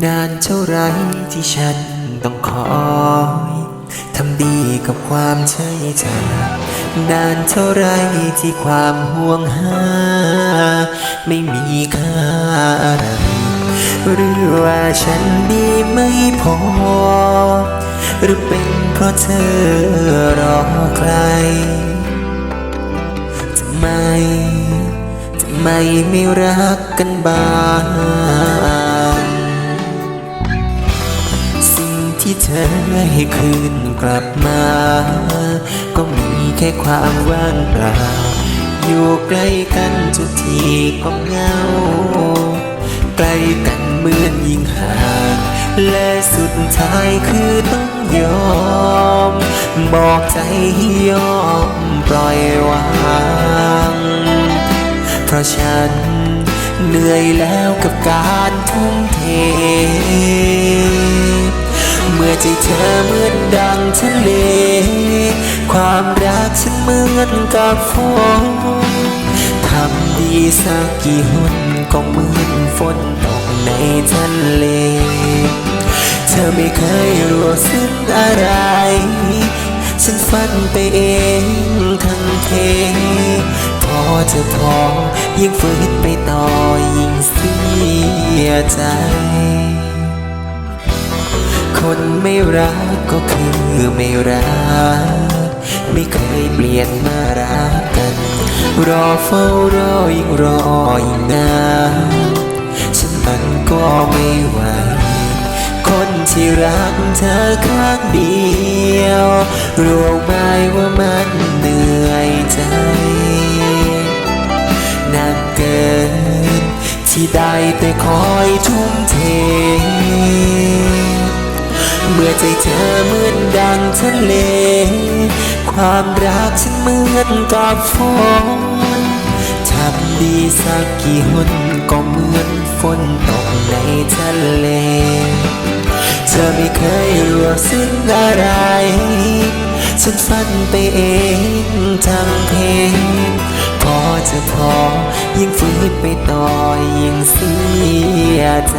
นานเท่าไรที่ฉันต้องคอยทำดีกับความใช่เธอนานเท่าไรที่ความห่วงหา ไม่มีค่าอะไรหรือว่าฉันดีไม่พอ หรือเป็นเพราะเธอรอใครทำไมทำไมไม่รักกันบ้าง ที่เธอให้คืนกลับมา ก็มีแค่ความว่างเปล่า อยู่ใกล้กันทุกทีก็เหงา ใกล้กันเหมือนยิ่งห่างและสุดท้ายคือต้องยอม บอกใจให้ยอมปล่อยวาง เพราะฉันเหนื่อยแล้วกับการทุ่มเท เมื่อใจเธอเหมือนดังทะเล ความรักฉันเหมือนกับฝนทำดีสักกี่หนก็เหมือนฝนตกในทะเล เธอไม่เคยรู้สึกอะไร ฉันฝันไปเองทั้งเทพอจะพอยิ่งฝืนไปต่อยิ่งเสียใจ คนไม่รักก็คือไม่รัก ไม่เคยเปลี่ยนมารักกัน รอเฝ้ารอยิ่งรอยิ่งนานฉันมันก็ไม่ไหวคนที่รักเธอข้างเดียวรู้ไหมว่ามันเหนื่อยใจนานเกิน ที่ได้แต่คอยทุ ทะเล ความรักฉันเหมือนกับฝนทำดีสักกี่หนก็เหมือนฝนตกในทะเล เธอไม่เคยรู้สึกอะไร ฉันฝันไปเองทั้งเพลงพอจะพอยิ่งฝืนไปต่อยิ่งเสียใจ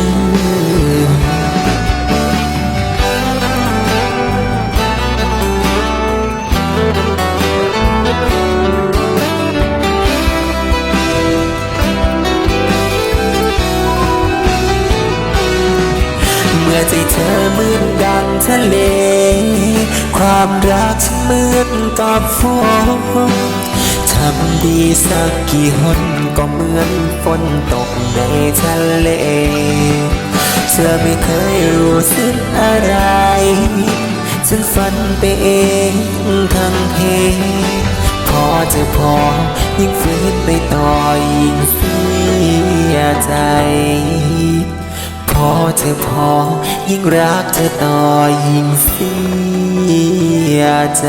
ใจเธอเหมือนดังทะเล ความรักฉันเหมือนกับฝนทำดีสักกี่หนก็เหมือนฝนตกในทะเล เธอไม่เคยรู้สึกอะไร ฉันฝันไปเองทั้งเพลงพอจะพอยิ่งฝืนไปต่อยิ่งเสียใจ เธอพอ ยิ่งรักเธอต่อยิ่งเสียใจ